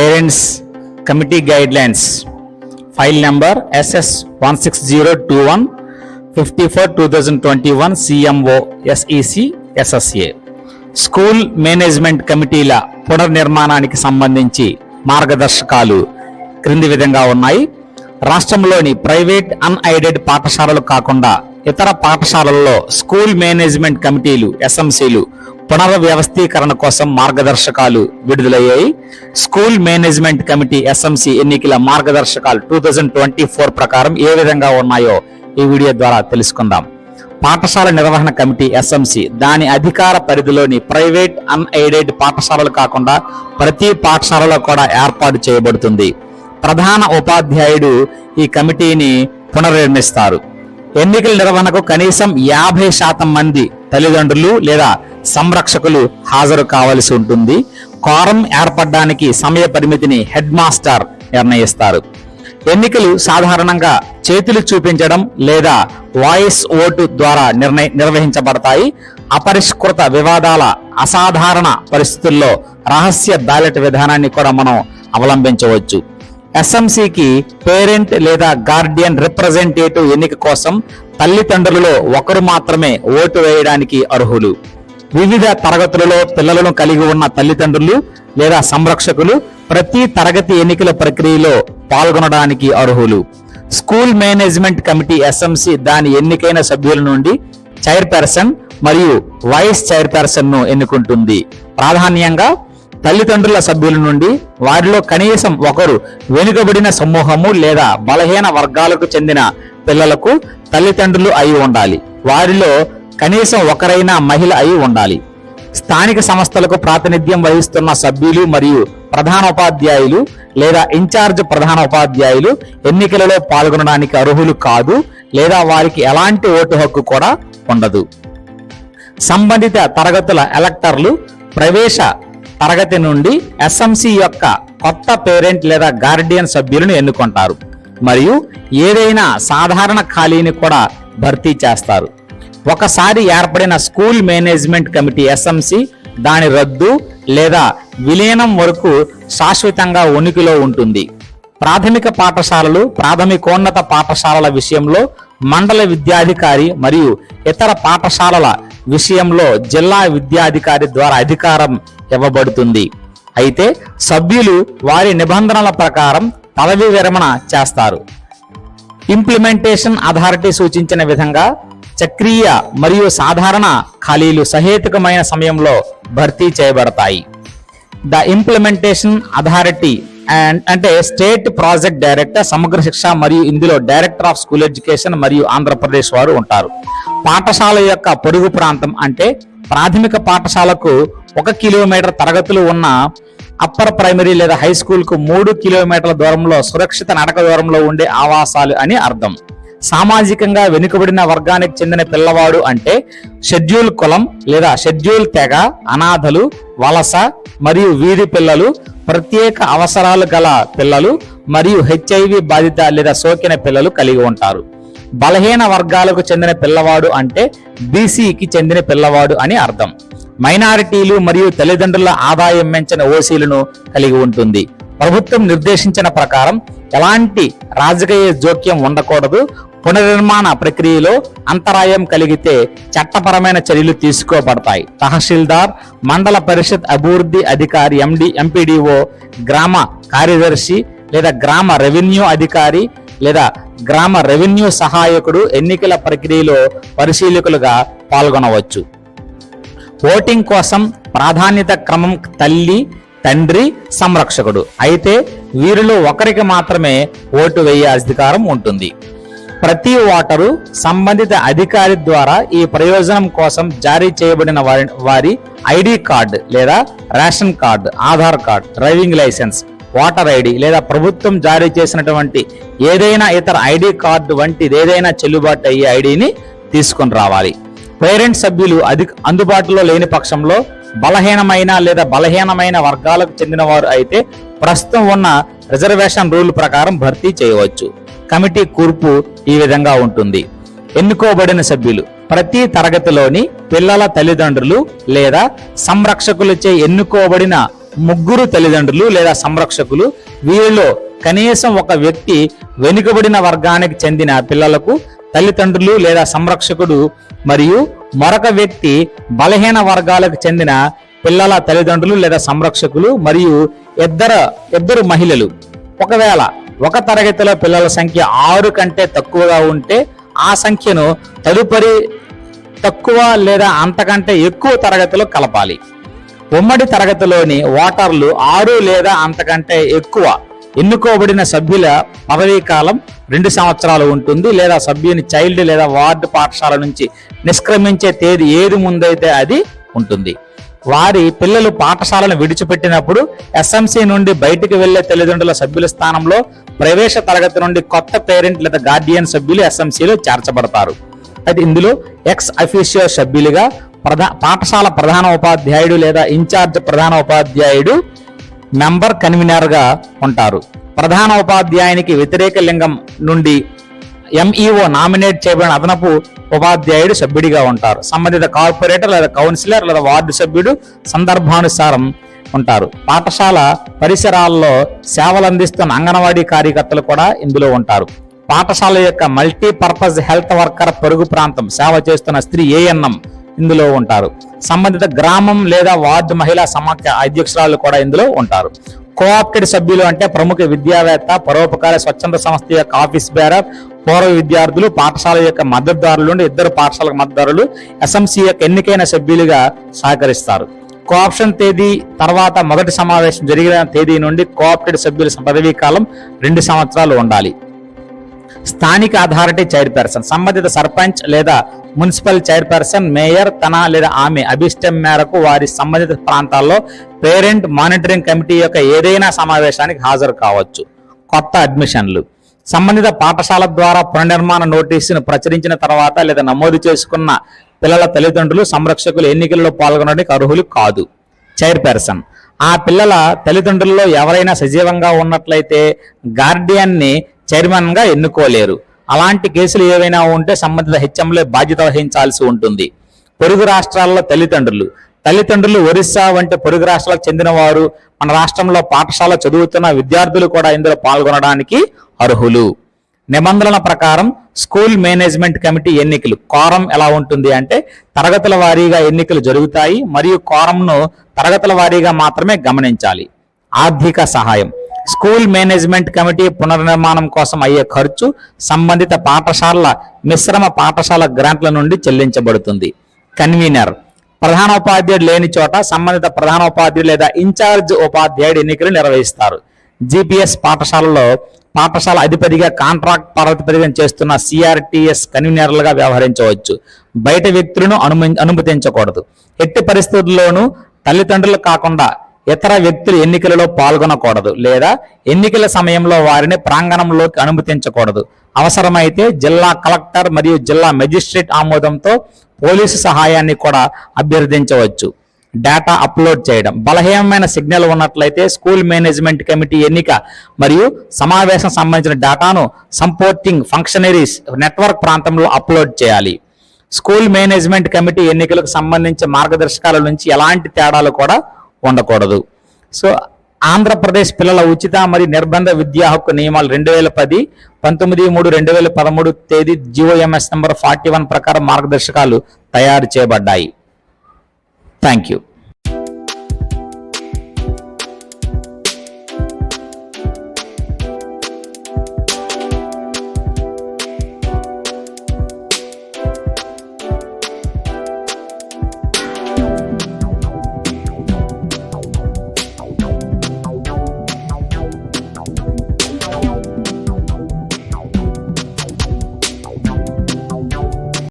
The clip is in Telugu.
Parents committee guidelines file number SS one six zero two one fifty four two thousand twenty one CMO SEC SSA school management కమిటీల పునర్నిర్మాణానికి సంబంధించి మార్గదర్శకాలు క్రింది విధంగా ఉన్నాయి. రాష్ట్రంలోని ప్రైవేట్ అన్ఐడెడ్ పాఠశాలలు కాకుండా ఇతర పాఠశాలల్లో స్కూల్ మేనేజ్మెంట్ కమిటీలు ఎస్ఎంసీలు పునర్వ్యవస్థీకరణ కోసం మార్గదర్శకాలు విడుదలయ్యాయి. స్కూల్ మేనేజ్మెంట్ కమిటీ ఎస్ఎంసీ ఎన్నికల మార్గదర్శకాలు టూ థౌజండ్ ట్వంటీ ఫోర్ ప్రకారం ఏ విధంగా ఉన్నాయో ఈ వీడియో ద్వారా తెలుసుకుందాం. పాఠశాల నిర్వహణ కమిటీ ఎస్ఎంసీ దాని అధికార పరిధిలోని ప్రైవేట్ అన్ఎయిడెడ్ పాఠశాలలు కాకుండా ప్రతి పాఠశాలలో కూడా ఏర్పాటు చేయబడుతుంది. ప్రధాన ఉపాధ్యాయుడు ఈ కమిటీని పునర్నిర్మిస్తారు. ఎన్నికల నిర్వహణకు కనీసం యాభై శాతం మంది తల్లిదండ్రులు లేదా సంరక్షకులు హాజరు కావలసి ఉంటుంది. కోరం ఏర్పడడానికి సమయ పరిమితిని హెడ్ మాస్టర్ నిర్ణయిస్తారు. ఎన్నికలు సాధారణంగా చేతులు చూపించడం లేదా వాయిస్ ఓటు ద్వారా నిర్ణయ నిర్వహించబడతాయి. అపరిష్కృత వివాదాల అసాధారణ పరిస్థితుల్లో రహస్య బ్యాలెట్ విధానాన్ని కూడా మనం అవలంబించవచ్చు. ఎస్ఎంసికి పేరెంట్ లేదా గార్డియన్ రిప్రజెంటేటివ్ ఎన్నిక కోసం తల్లిదండ్రులలో ఒకరు మాత్రమే ఓటు వేయడానికి అర్హులు. వివిధ తరగతులలో పిల్లలను కలిగి ఉన్న తల్లిదండ్రులు లేదా సంరక్షకులు ప్రతి తరగతి ఎన్నికల ప్రక్రియలో పాల్గొనడానికి అర్హులు. స్కూల్ మేనేజ్మెంట్ కమిటీ ఎస్ఎంసి దాని ఎన్నికైన సభ్యుల నుండి చైర్పర్సన్ మరియు వైస్ చైర్పర్సన్ను ఎన్నుకుంటుంది. ప్రాధాన్యంగా తల్లిదండ్రుల సభ్యుల నుండి వారిలో కనీసం ఒకరు వెనుకబడిన సమూహము లేదా బలహీన వర్గాలకు చెందిన పిల్లలకు తల్లిదండ్రులు అయి ఉండాలి. వారిలో కనీసం ఒకరైనా మహిళ అయి ఉండాలి. స్థానిక సంస్థలకు ప్రాతినిధ్యం వహిస్తున్న సభ్యులు మరియు ప్రధాన ఉపాధ్యాయులు లేదా ఇన్ఛార్జ్ ప్రధాన ఉపాధ్యాయులు ఎన్నికలలో పాల్గొనడానికి అర్హులు కాదు లేదా వారికి ఎలాంటి ఓటు హక్కు కూడా ఉండదు. సంబంధిత తరగతుల ఎలక్టర్లు ప్రవేశ తరగతి నుండి ఎస్ఎంసి యొక్క కొత్త పేరెంట్ లేదా గార్డియన్ సభ్యులను ఎన్నుకుంటారు. మరియు ఏదైనా సాధారణ ఖాళీని కూడా భర్తీ చేస్తారు. ఒకసారి ఏర్పడిన స్కూల్ మేనేజ్మెంట్ కమిటీ ఎస్ఎంసి దాని రద్దు లేదా విలీనం వరకు శాశ్వతంగా ఉనికిలో ఉంటుంది. ప్రాథమిక పాఠశాలలు ప్రాథమికోన్నత పాఠశాలల విషయంలో మండల విద్యాధికారి మరియు ఇతర పాఠశాలల విషయంలో జిల్లా విద్యాధికారి ద్వారా అధికారం ఇవ్వబడుతుంది. అయితే సభ్యులు వారి నిబంధనల ప్రకారం పదవి విరమణ చేస్తారు. ఇంప్లిమెంటేషన్ అథారిటీ సూచించిన విధంగా చక్రీయ మరియు సాధారణ ఖాళీలు సహేతుకమైన సమయంలో భర్తీ చేయబడతాయి. ద ఇంప్లిమెంటేషన్ అథారిటీ అంటే state project director Samagra Shiksha మరియు ఇందులో డైరెక్టర్ ఆఫ్ స్కూల్ ఎడ్యుకేషన్ మరియు ఆంధ్రప్రదేశ్ వారు ఉంటారు. పాఠశాల యొక్క పొరుగు ప్రాంతం అంటే ప్రాథమిక పాఠశాలకు ఒక కిలోమీటర్ తరగతులు ఉన్న అప్పర్ ప్రైమరీ లేదా హై స్కూల్కు మూడు కిలోమీటర్ల దూరంలో సురక్షిత నడక దూరంలో ఉండే ఆవాసాలు అని అర్థం. సామాజికంగా వెనుకబడిన వర్గానికి చెందిన పిల్లవాడు అంటే షెడ్యూల్ కులం లేదా షెడ్యూల్ తెగ అనాథలు వలస మరియు వీధి పిల్లలు ప్రత్యేక అవసరాలు గల పిల్లలు మరియు హెచ్ఐవి బాధిత లేదా సోకిన పిల్లలు కలిగి ఉంటారు. బలహీన వర్గాలకు చెందిన పిల్లవాడు అంటే బీసీకి చెందిన పిల్లవాడు అని అర్థం. మైనారిటీలు మరియు తల్లిదండ్రుల ఆదాయం పెంచిన ఓసీలను కలిగి ఉంటుంది. ప్రభుత్వం నిర్దేశించిన ప్రకారం ఎలాంటి రాజకీయ జోక్యం ఉండకూడదు. పునర్నిర్మాణ ప్రక్రియలో అంతరాయం కలిగితే చట్టపరమైన చర్యలు తీసుకోబడతాయి. తహసీల్దార్ మండల పరిషత్ అభివృద్ధి అధికారి ఎండి ఎంపీడీఓ గ్రామ కార్యదర్శి లేదా గ్రామ రెవెన్యూ అధికారి లేదా గ్రామ రెవెన్యూ సహాయకుడు ఎన్నికల ప్రక్రియలో పరిశీలకులుగా పాల్గొనవచ్చు. ఓటింగ్ కోసం ప్రాధాన్యత క్రమం తల్లి తండ్రి సంరక్షకుడు. అయితే వీరిలో ఒకరికి మాత్రమే ఓటు వేయే అధికారం ఉంటుంది. ప్రతి ఓటరు సంబంధిత అధికారి ద్వారా ఈ ప్రయోజనం కోసం జారీ చేయబడిన వారి వారి ఐడి కార్డు లేదా ration card Aadhaar card driving licence voter ID లేదా ప్రభుత్వం జారీ చేసినటువంటి ఏదైనా ఇతర ఐడి కార్డు వంటిది ఏదైనా చెల్లుబాటు అయ్యే ఐడిని తీసుకొని రావాలి. పేరెంట్ సభ్యులు అది అందుబాటులో లేని పక్షంలో బలహీనమైన లేదా బలహీనమైన వర్గాలకు చెందిన వారు అయితే ప్రస్తుతం ఉన్న రిజర్వేషన్ రూల్ ప్రకారం భర్తీ చేయవచ్చు. కమిటీ కూర్పు ఈ విధంగా ఉంటుంది. ఎన్నుకోబడిన సభ్యులు ప్రతి తరగతిలోని పిల్లల తల్లిదండ్రులు లేదా సంరక్షకులచే ఎన్నుకోబడిన ముగ్గురు తల్లిదండ్రులు లేదా సంరక్షకులు వీరిలో కనీసం ఒక వ్యక్తి వెనుకబడిన వర్గానికి చెందిన పిల్లలకు తల్లిదండ్రులు లేదా సంరక్షకుడు మరియు మరొక వ్యక్తి బలహీన వర్గాలకు చెందిన పిల్లల తల్లిదండ్రులు లేదా సంరక్షకులు మరియు ఇద్దరు ఇద్దరు మహిళలు. ఒకవేళ ఒక తరగతిలో పిల్లల సంఖ్య ఆరు కంటే తక్కువగా ఉంటే ఆ సంఖ్యను తదుపరి తక్కువ లేదా అంతకంటే ఎక్కువ తరగతిలో కలపాలి. ఉమ్మడి తరగతిలోని ఓటర్లు ఆరు లేదా అంతకంటే ఎక్కువ ఎన్నుకోబడిన సభ్యుల పదవీ కాలం రెండు సంవత్సరాలు ఉంటుంది లేదా సభ్యుని చైల్డ్ లేదా వార్డు పాఠశాల నుంచి నిష్క్రమించే తేదీ ఏది ముందైతే అది ఉంటుంది. వారి పిల్లలు పాఠశాలను విడిచిపెట్టినప్పుడు ఎస్ఎంసీ నుండి బయటికి వెళ్ళే తల్లిదండ్రుల సభ్యుల స్థానంలో ప్రవేశ తరగతి నుండి కొత్త పేరెంట్ లేదా గార్డియన్ సభ్యులు ఎస్ఎంసీలో చేర్చబడతారు. అయితే ఇందులో ఎక్స్ అఫీషియో సభ్యులుగా ప్రధా పాఠశాల ప్రధాన ఉపాధ్యాయుడు లేదా ఇన్ఛార్జ్ ప్రధాన ఉపాధ్యాయుడు మెంబర్ కన్వీనర్గా ఉంటారు. ప్రధాన ఉపాధ్యాయునికి వ్యతిరేక లింగం నుండి ఎంఈఓ నామినేట్ చేయబడిన అదనపు ఉపాధ్యాయుడు సభ్యుడిగా ఉంటారు. సంబంధిత కార్పొరేటర్ లేదా కౌన్సిలర్ లేదా వార్డు సభ్యుడు సందర్భానుసారం ఉంటారు. పాఠశాల పరిసరాల్లో సేవలు అందిస్తున్న అంగన్వాడీ కార్యకర్తలు కూడా ఇందులో ఉంటారు. పాఠశాల యొక్క మల్టీపర్పస్ హెల్త్ వర్కర్ పొరుగు ప్రాంతం సేవ చేస్తున్న స్త్రీ ఏఎన్ఎం ఇందులో ఉంటారు. సంబంధిత గ్రామం లేదా వార్డు మహిళా సమాఖ్య అధ్యక్షురాలు కూడా ఇందులో ఉంటారు. కోఆప్టెడ్ సభ్యులు అంటే ప్రముఖ విద్యావేత్త పరోపకార స్వచ్ఛంద సంస్థ యొక్క ఆఫీస్ బేరర్ పూర్వ విద్యార్థులు పాఠశాల యొక్క మద్దతుదారులు నుండి ఇద్దరు పాఠశాల మద్దతుదారులు ఎస్ఎంసీ యొక్క ఎన్నికైన సభ్యులుగా సహకరిస్తారు. కోఆప్షన్ తేదీ తర్వాత మొదటి సమావేశం జరిగిన తేదీ నుండి కోఆప్టెడ్ సభ్యుల పదవీ కాలం రెండు సంవత్సరాలు ఉండాలి. స్థానిక అథారిటీ చైర్పర్సన్ సంబంధిత సర్పంచ్ లేదా మున్సిపల్ చైర్పర్సన్ మేయర్ తన లేదా ఆమె అభిష్టం మేరకు వారి సంబంధిత ప్రాంతాల్లో పేరెంట్ మానిటరింగ్ కమిటీ యొక్క ఏదైనా సమావేశానికి హాజరు కావచ్చు. కొత్త అడ్మిషన్లు. సంబంధిత పాఠశాల ద్వారా పునర్నిర్మాణ నోటీసును ప్రచురించిన తర్వాత లేదా నమోదు చేసుకున్న పిల్లల తల్లిదండ్రులు సంరక్షకులు ఎన్నికల్లో పాల్గొనడానికి అర్హులు కాదు. చైర్పర్సన్. ఆ పిల్లల తల్లిదండ్రుల్లో ఎవరైనా సజీవంగా ఉన్నట్లయితే గార్డియన్ని చైర్మన్గా ఎన్నుకోలేరు. అలాంటి కేసులు ఏవైనా ఉంటే సంబంధిత హెచ్ఎంలే బాధ్యత వహించాల్సి ఉంటుంది. పొరుగు రాష్ట్రాల్లో తల్లిదండ్రులు. తల్లిదండ్రులు ఒరిస్సా వంటి పొరుగు రాష్ట్రాలకు చెందినవారు. మన రాష్ట్రంలో పాఠశాల చదువుతున్న విద్యార్థులు కూడా ఇందులో పాల్గొనడానికి అర్హులు. నిబంధనల ప్రకారం స్కూల్ మేనేజ్మెంట్ కమిటీ ఎన్నికలు. కోరం ఎలా ఉంటుంది అంటే తరగతుల వారీగా ఎన్నికలు జరుగుతాయి. మరియు కోరంను తరగతుల వారీగా మాత్రమే గమనించాలి. ఆర్థిక సహాయం. స్కూల్ మేనేజ్మెంట్ కమిటీ పునర్నిర్మాణం కోసం అయ్యే ఖర్చు సంబంధిత పాఠశాలల మిశ్రమ పాఠశాల గ్రాంట్ల నుండి చెల్లించబడుతుంది. కన్వీనర్. ప్రధానోపాధ్యాయుడు లేని చోట సంబంధిత ప్రధానోపాధ్యాయుడు లేదా ఇన్ఛార్జ్ ఉపాధ్యాయుడు ఎన్నికలు నిర్వహిస్తారు. జిపిఎస్ పాఠశాలలో పాఠశాల అధిపతిగా కాంట్రాక్ట్ ప్రాతిపదికన చేస్తున్న సిఆర్టీఎస్ కన్వీనర్లుగా వ్యవహరించవచ్చు. బయట వ్యక్తులను అనుమ అనుమతించకూడదు. ఎట్టి పరిస్థితుల్లోనూ తల్లిదండ్రులు కాకుండా ఇతర వ్యక్తులు ఎన్నికలలో పాల్గొనకూడదు లేదా ఎన్నికల సమయంలో వారిని ప్రాంగణంలోకి అనుమతించకూడదు. అవసరమైతే జిల్లా కలెక్టర్ మరియు జిల్లా మెజిస్ట్రేట్ ఆమోదంతో పోలీసు సహాయాన్ని కూడా అభ్యర్థించవచ్చు. డేటా అప్లోడ్ చేయడం. బలహీనమైన సిగ్నల్ ఉన్నట్లయితే స్కూల్ మేనేజ్మెంట్ కమిటీ ఎన్నిక మరియు సమావేశం సంబంధించిన డేటాను సంపోర్టింగ్ ఫంక్షనరీస్ నెట్వర్క్ ప్రాంతంలో అప్లోడ్ చేయాలి. స్కూల్ మేనేజ్మెంట్ కమిటీ ఎన్నికలకు సంబంధించి మార్గదర్శకాల నుంచి ఎలాంటి తేడాలు కూడా ఉండకూడదు సో ఆంధ్రప్రదేశ్ పిల్లల ఉచిత మరియు నిర్బంధ విద్యా హక్కు నియమాలు రెండు వేల పది పంతొమ్మిది మూడు రెండు వేల పదమూడు తేదీ జిఓఎంఎస్ నెంబర్ ఫార్టీ వన్ ప్రకారం మార్గదర్శకాలు తయారు చేయబడ్డాయి. Thank you